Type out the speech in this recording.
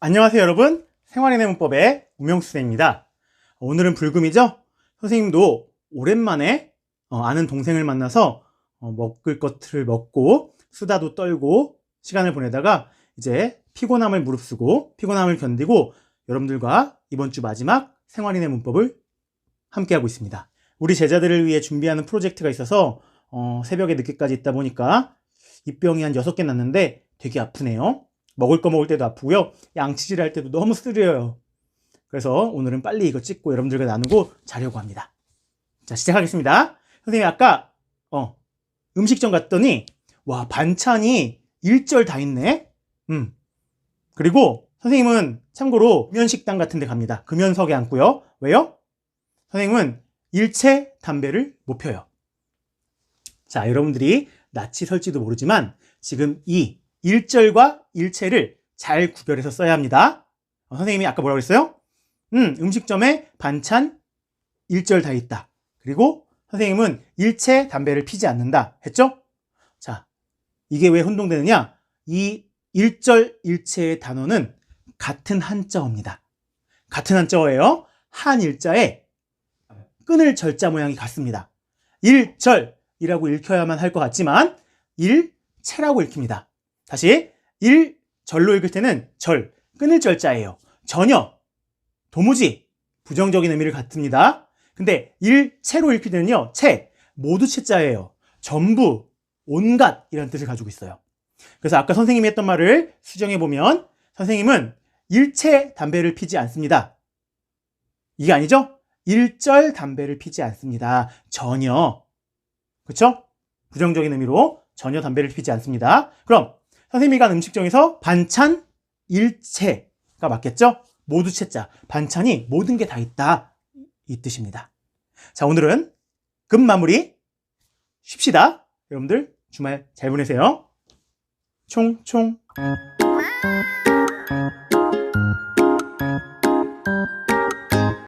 안녕하세요 여러분. 생활인의 문법의 우명수생입니다. 오늘은 불금이죠? 선생님도 오랜만에 어, 아는 동생을 만나서 어, 먹을 것들을 먹고 수다도 떨고 시간을 보내다가 이제 피곤함을 무릅쓰고 피곤함을 견디고 여러분들과 이번 주 마지막 생활인의 문법을 함께하고 있습니다. 우리 제자들을 위해 준비하는 프로젝트가 있어서 어, 새벽에 늦게까지 있다 보니까 입병이 한 6개 났는데 되게 아프네요 먹을 거 먹을 때도 아프고요. 양치질 할 때도 너무 쓰려요. 그래서 오늘은 빨리 이거 찍고 여러분들과 나누고 자려고 합니다. 자, 시작하겠습니다. 선생님 아까 어, 음식점 갔더니 와, 반찬이 일절 다 있네. 음. 그리고 선생님은 참고로 금연식당 같은 데 갑니다. 금연석에 앉고요. 왜요? 선생님은 일체 담배를 못 펴요. 자, 여러분들이 낯이 설지도 모르지만 지금 이 일절과 일체를 잘 구별해서 써야 합니다. 어, 선생님이 아까 뭐라고 했어요? 음, 음식점에 반찬 일절 다 있다. 그리고 선생님은 일체 담배를 피지 않는다. 했죠? 자, 이게 왜 혼동되느냐? 이 일절 일체의 단어는 같은 한자어입니다. 같은 한자어예요. 한 일자에 끊을 절자 모양이 같습니다. 일절이라고 읽혀야만 할 것 같지만 일체라고 읽힙니다. 다시 일 절로 읽을 때는 절, 끊을 절자예요. 전혀, 도무지 부정적인 의미를 갖습니다. 근데 일체로 읽힐 때는요, 채, 모두 채자예요. 전부, 온갖 이라는 뜻을 가지고 있어요. 그래서 아까 선생님이 했던 말을 수정해 보면 선생님은 일체 담배를 피지 않습니다. 이게 아니죠? 일절 담배를 피지 않습니다. 전혀. 그쵸? 부정적인 의미로 전혀 담배를 피지 않습니다. 그럼 선생님이 간 음식점에서 반찬 일체가 맞겠죠? 모두 채자. 반찬이 모든 게 다 있다. 이 뜻입니다. 자, 오늘은 금 마무리 쉽시다. 여러분들 주말 잘 보내세요. 총총.